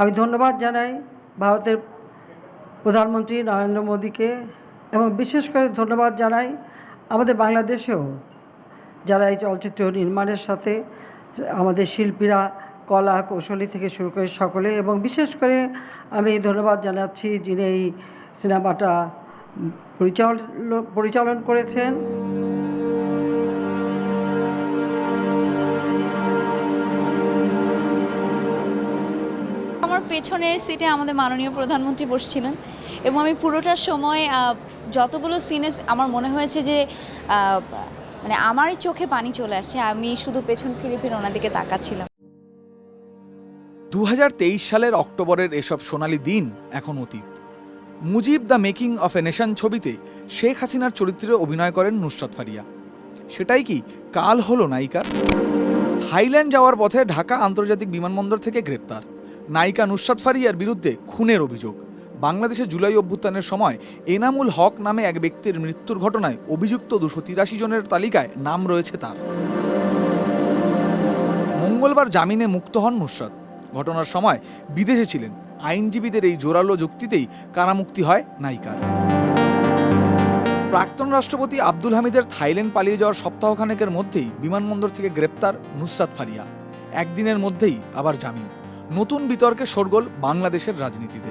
আমি ধন্যবাদ জানাই ভারতের প্রধানমন্ত্রী নরেন্দ্র মোদীকে এবং বিশেষ করে ধন্যবাদ জানাই আমাদের বাংলাদেশেও যারা এই চলচ্চিত্র নির্মাণের সাথে আমাদের শিল্পীরা, কলা কৌশলী থেকে শুরু করে সকলে এবং বিশেষ করে আমি ধন্যবাদ জানাচ্ছি যিনি এই সিনেমাটা পরিচালন পরিচালন করেছেন। পেছনের সিটে আমাদের মাননীয় প্রধানমন্ত্রী বসছিলেন এবং আমি পুরোটা সময় যতগুলো সিনে আমার মনে হয়েছে যে মানে আমারই চোখে পানি চলে আসছে, আমি শুধু পেছন ফিরে ফিরে ওনার দিকে তাকাচ্ছিলাম। দুহাজার তেইশ সালের অক্টোবরের এসব সোনালি দিন এখন অতীত। Mujib the making of a nation ছবিতে শেখ হাসিনার চরিত্রে অভিনয় করেন নুসরাত ফারিয়া। সেটাই কি কাল হলো নায়িকা থাইল্যান্ড যাওয়ার পথে ঢাকা আন্তর্জাতিক বিমানবন্দর থেকে গ্রেপ্তার। নায়িকা নুসরাত ফারিয়ার বিরুদ্ধে খুনের অভিযোগ। বাংলাদেশে জুলাই অভ্যুত্থানের সময় এনামুল হক নামে এক ব্যক্তির মৃত্যুর ঘটনায় অভিযুক্ত দুশো তিরাশি জনের তালিকায় নাম রয়েছে তার। মঙ্গলবার জামিনে মুক্ত হন নুসরাত। ঘটনার সময় বিদেশে ছিলেন। আইনজীবীদের এই জোরালো যুক্তিতেই কারামুক্তি হয় নায়িকার। প্রাক্তন রাষ্ট্রপতি আব্দুল হামিদের থাইল্যান্ড পালিয়ে যাওয়ার সপ্তাহখানেকের মধ্যেই বিমানবন্দর থেকে গ্রেপ্তার নুসরাত ফারিয়া। একদিনের মধ্যেই আবার জামিন। নতুন বিতর্কে শোরগোল বাংলাদেশের রাজনীতিতে।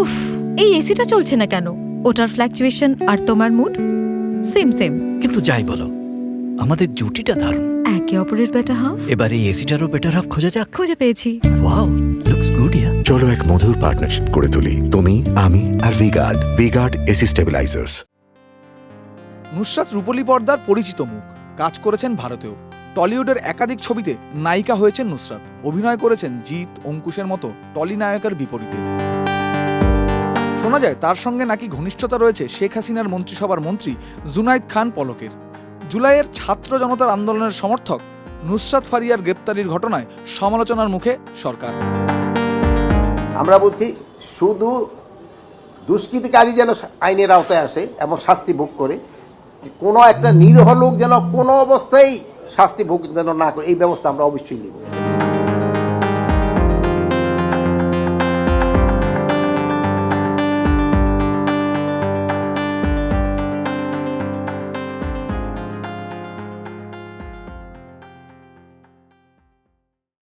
উফ এই এসিটা চলছে না কেন? ওটার ফ্ল্যাকচুয়েশন আর তোমার মুড সেম সেম কিন্তু যাই বলো আমাদের জুটিটা দারুণ। একে অপরের বেটা হাফ এবার এই এসিটারও বেটার হাফ খোঁজা যাক। খুঁজে পেয়েছি। ওয়াও লুকস গুড ইয়া চলো এক মধুর পার্টনারশিপ করে তুলি। তুমি আমি আর V Guard V Guard AC stabilisers Nusrat রূপলী পর্দার পরিচিত মুখ। কাজ করেছেন ভারতেও। টলিউডের একাধিক ছবিতে নায়িকা হয়েছেন নুসরাত। অভিনয় করেছেন জিৎ অঙ্কুশের মতো টলি নায়কের বিপরীতে। শোনা যায় তার সঙ্গে নাকি ঘনিষ্ঠতা রয়েছে শেখ হাসিনার মন্ত্রিসভার মন্ত্রী জুনাইদ খান পলকের। জুলাইয়ের ছাত্র জনতার আন্দোলনের সমর্থক নুসরাত ফারিয়ার গ্রেপ্তারির ঘটনায় সমালোচনার মুখে সরকার। আমরা বলছি, শুধু দুষ্কৃতিকারী যেন আইনের আওতায় আসে এবং শাস্তি ভোগ করে কোনো একটা নিরীহ লোক যেন কোনো অবস্থায় শাস্তি ভোগ যেন না করে, এই ব্যবস্থা আমরা অবশ্যই নিব।